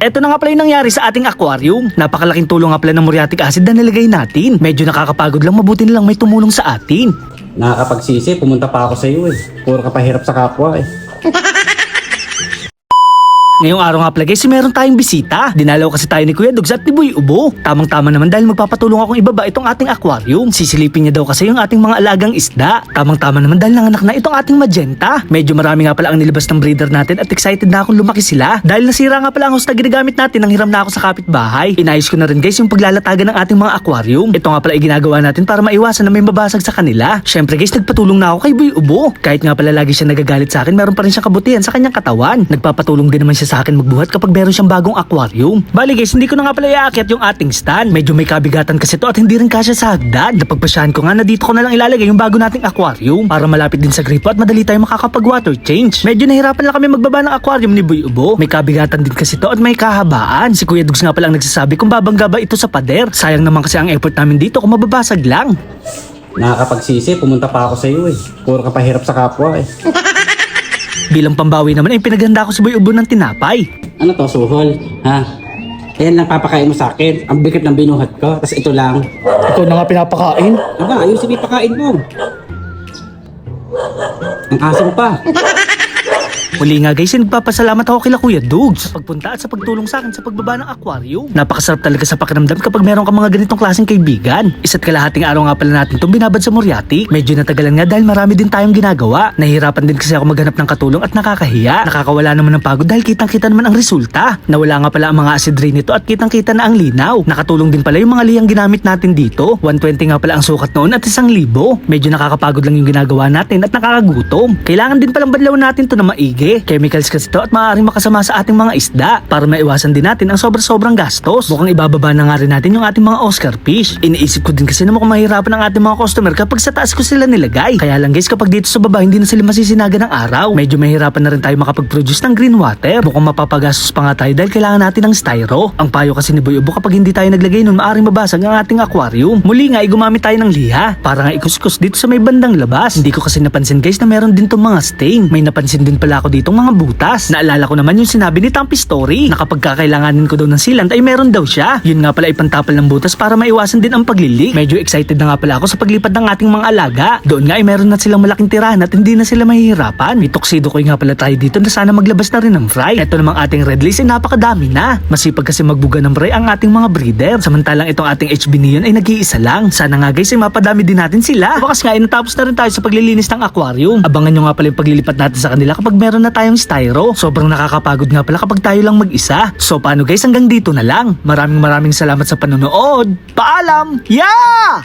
Eto na nga pala yung nangyari sa ating aquarium. Napakalaking tulong nga pala ng muriatic acid na nilagay natin. Medyo nakakapagod lang, mabuti na lang may tumulong sa atin. Nakakapagsisi, pumunta pa ako sa iyo eh. Puro ka pahirap sa kapwa eh. Ngayong araw nga pala guys, meron tayong bisita. Dinalaw kasi tayo ni Kuya Dugs at ni Boy Ubo. Tamang-tama naman dahil magpapatulong akong ibaba itong ating aquarium. Sisilipin niya daw kasi yung ating mga alagang isda. Tamang-tama naman dahil nanganak na itong ating magenta. Medyo marami nga pala ang nilabas ng breeder natin at excited na akong lumaki sila. Dahil nasira nga pala ang host na ginagamit natin nang hiram na ako sa kapitbahay. Inayos ko na rin guys yung paglalatagan ng ating mga aquarium. Ito nga pala ay ginagawa natin para maiwasan na may mabasag sa kanila. Syempre guys, nagpatulong na ako kay Boy Ubo. Kahit nga pala lagi siya nagagalit sa akin, meron pa rin siyang kabutihan sa kanyang katawan. Nagpapatulong din naman siya sa akin magbuhat kapag meron siyang bagong aquarium. Bali guys, hindi ko na nga pala iaakyat yung ating stand. Medyo may kabigatan kasi to at hindi rin kasya sa hagdan. Napagpasyahan ko nga na dito ko na lang ilalagay yung bago nating aquarium para malapit din sa gripo at madali tayo makakapag water change. Medyo nahirapan lang kami magbaba ng aquarium ni Boy Ubo. May kabigatan din kasi to at may kahabaan. Si Kuya Dugs nga pala ang nagsasabi kung babangga ba ito sa pader. Sayang naman kasi ang effort namin dito kung mababasag lang. Nakakapagsisi, pumunta pa ako sa iyo eh. Puro ka pahirap sa kapwa eh. Bilang pambawi naman ay pinaghanda ko si Boy Ubo ng tinapay. Ano to, suhol? Ha? Ayan lang papakain mo sa akin. Ang bigat ng binuhat ko. Tapos ito lang. Ikaw na nga pinapakain. Aba, ayusin mo yung pakain mo. Ang asim pa. Muli nga guys, nagpapasalamat ako kila Kuya Dugs sa pagpunta at sa pagtulong sa akin sa pagbaba ng aquarium. Napakasarap talaga sa pakiramdam kapag meron ka mga ganitong klaseng kaibigan. Isa't kalahating araw nga pala natin itong binabad sa Moriatic. Medyo natagalan nga dahil marami din tayong ginagawa. Nahihirapan din kasi ako maghanap ng katulong at nakakahiya. Nakakawala naman ng pagod dahil kitang-kita naman ang resulta. Nawala nga pala ang mga acid rain nito at kitang-kita na ang linaw. Nakatulong din pala yung mga liyang ginamit natin dito. 120 nga pala ang sukat noon at 1,000. Medyo nakakapagod lang yung ginagawa natin at nakakagutom. Kailangan din palang banlawan natin to na maigi. Chemicals kasi to at maaaring makasama sa ating mga isda para maiwasan din natin ang sobra-sobrang gastos. Mukhang ibababa na nga rin natin yung ating mga Oscar fish. Iniisip ko din kasi na mukhang mahirapan ang ating mga customer kapag sa taas ko sila nilagay. Kaya lang guys kapag dito sa baba hindi na sila masisinaga ng araw. Medyo mahirapan na rin tayo makapag-produce ng green water. Mukhang mapapagastos pa nga tayo dahil kailangan natin ng styro. Ang payo kasi ni Boy Ubo kapag hindi tayo naglagay nun maaaring mabasag ang ating aquarium. Muli nga ay gumamit tayo ng liha para nga ikuskus dito sa may bandang labas. Hindi ko kasi napansin guys na meron din tong mga stain. May napansin din pala ako ditong mga butas. Naalala ko naman yung sinabi ni Tampi Story na kapag kakailanganin ko daw ng sealant ay meron daw siya. Yun nga pala ay pantapal ng butas para maiwasan din ang paglilik. Medyo excited na nga pala ako sa paglipad ng ating mga alaga. Doon nga ay meron na silang malaking tirahan at hindi na sila mahihirapan. May tuxedo ko nga pala tayo dito na sana maglabas na rin ng fry. Ito namang ating red lace ay napakadami na. Masipag kasi magbuga ng fry ang ating mga breeder. Samantalang itong ating HB Neon ay nag-iisa lang. Sana nga guys ay mapadami din natin sila. Bakas nga ay natapos na rin tayo sa paglilinis ng aquarium. Abangan nyo nga pala yung paglilipat natin sa kanila kapag meron na tayong styro. Sobrang nakakapagod nga pala kapag tayo lang mag-isa. So paano guys hanggang dito na lang. Maraming maraming salamat sa panonood. Paalam! Yeah!